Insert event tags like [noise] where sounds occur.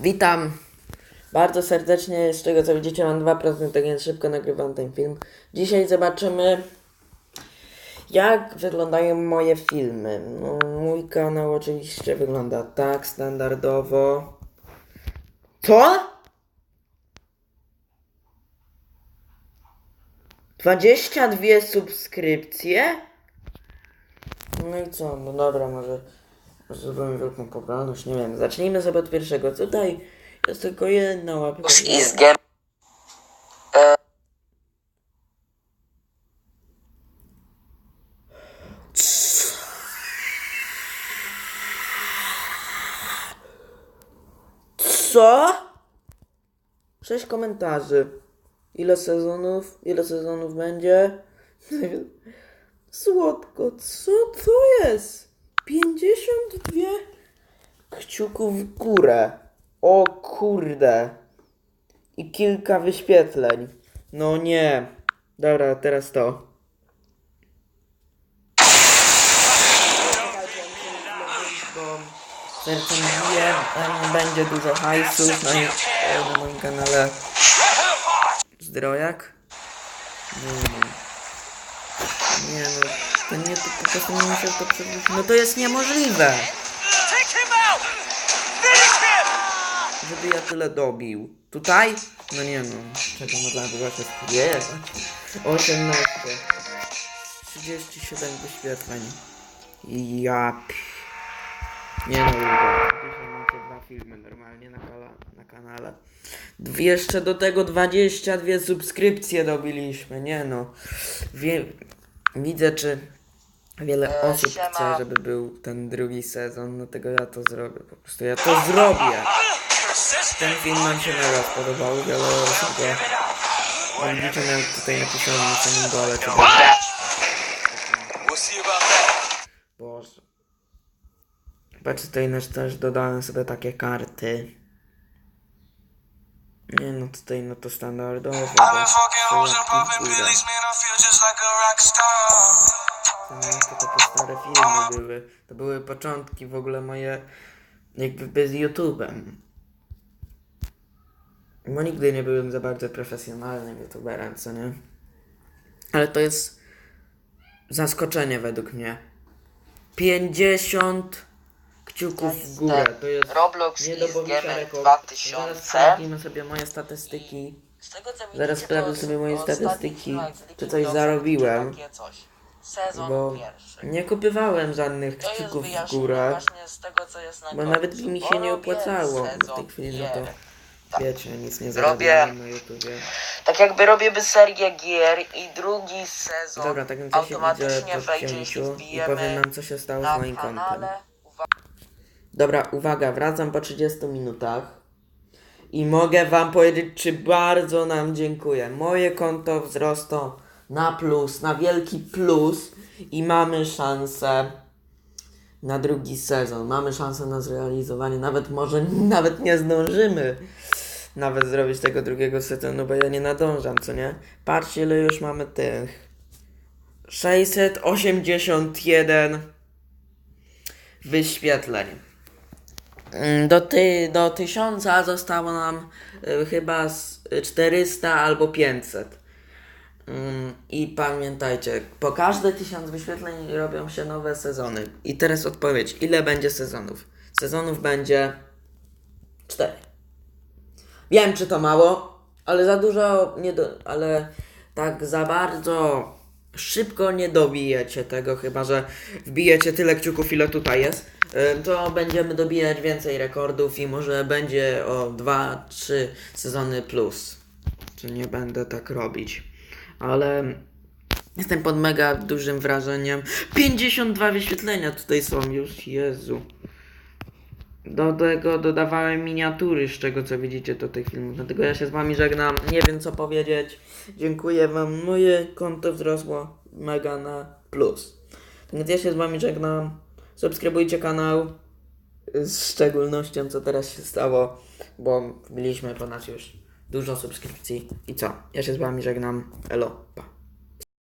Witam bardzo serdecznie. Z tego co widzicie, mam 2%, tak więc szybko nagrywam ten film. Dzisiaj zobaczymy, jak wyglądają moje filmy. No, mój kanał oczywiście wygląda tak standardowo. Co? 22 subskrypcje? No i co? No dobra, może zrobimy wielką poprawność, nie wiem. Zacznijmy sobie od pierwszego. Tutaj jest tylko jedna łapka. z Izgiem. Co? Sześć komentarzy. Ile sezonów? Ile sezonów będzie? [laughs] Słodko, co to jest? 52 kciuków w górę. O kurde. I kilka wyświetleń. No nie. Dobra, teraz to. Sercem bije, em, będzie dużo hajsów na, na moim kanale. Zdrojak? Nie, nie no, to nie, to po prostu nie musiał to. No to jest niemożliwe, żeby ja tyle dobił. Tutaj? No nie no, czego można było się spodziewać? 18 37 wyświetleń. Ja. Nie no, ludzie, dzisiaj macie dwa filmy normalnie na, kala, na kanale. Dwie- Jeszcze do tego 22 subskrypcje dobiliśmy, nie no. Wie, widzę, czy wiele E, osób siema. chce, żeby był ten drugi sezon, dlatego ja to zrobię, po prostu ja to zrobię. Ten film nam się mega spodobał, wiele osób go... No widzicie, nawet tutaj napisałem na samym dole, czy that. Boże. Patrz, tutaj też, dodałem sobie takie karty. Nie no, tutaj no to standardowo. I've been fucking hoes and popping pillies, man. I feel just like a rock To stare filmy były. To były początki w ogóle moje jakby z YouTube'em. Bo nigdy nie byłem za bardzo profesjonalnym YouTuberem, co nie? Ale to jest zaskoczenie według mnie. 50 kciuków w górę. To jest Roblox nie do East pobicia Gamer rekord. 2000. Zaraz sprawdzimy sobie moje statystyki. Z tego Zaraz sprawdzę sobie moje statystyki, czy coś zarobiłem. coś. Sezon Bo pierwszy. nie kupywałem żadnych To jest kciuków w wyjaśnienie górę. właśnie z tego co jest na Bo końcu. nawet by mi się nie opłacało. W sezon tej chwili no to. Tak. wiecie, nic nie zarabiałem na YouTubie. Tak jakby robię serię gier i drugi sezon Dobra, tak więc ja się automatycznie widzę po wejdzie, jeśli i wbijemy powiem nam co się stało z moim kontem. kanale. Dobra, uwaga, wracam po 30 minutach i mogę wam powiedzieć, czy bardzo nam dziękuję. Moje konto wzrosło na plus, na wielki plus i mamy szansę na drugi sezon. Mamy szansę na zrealizowanie, nawet może [laughs] nawet nie zdążymy nawet zrobić tego drugiego sezonu, bo ja nie nadążam, co nie? Patrzcie, ile już mamy tych. 681 wyświetleń. Mm, Do, ty, do 1000 zostało nam y, chyba z 400 albo 500. Mm, I pamiętajcie, po każde 1000 wyświetleń robią się nowe sezony. I teraz odpowiedź, ile będzie sezonów? Sezonów będzie 4. Wiem, czy to mało, ale za dużo nie do, ale tak za bardzo szybko nie dobijecie tego, chyba że wbijecie tyle kciuków, ile tutaj jest. Ym, To będziemy dobijać więcej rekordów i może będzie o 2-3 sezony plus. Czy nie będę tak robić. Ale jestem pod mega dużym wrażeniem. 52 wyświetlenia tutaj są już, Jezu. Do tego dodawałem miniatury, z czego co widzicie do tych filmów. Dlatego ja się z wami żegnam. Nie wiem co powiedzieć. Dziękuję wam. Moje konto wzrosło mega na plus. Więc ja się z wami żegnam. Subskrybujcie kanał. Z szczególnością co teraz się stało, bo wbiliśmy ponad już dużo subskrypcji. I co? Ja się z wami żegnam. Elo, pa.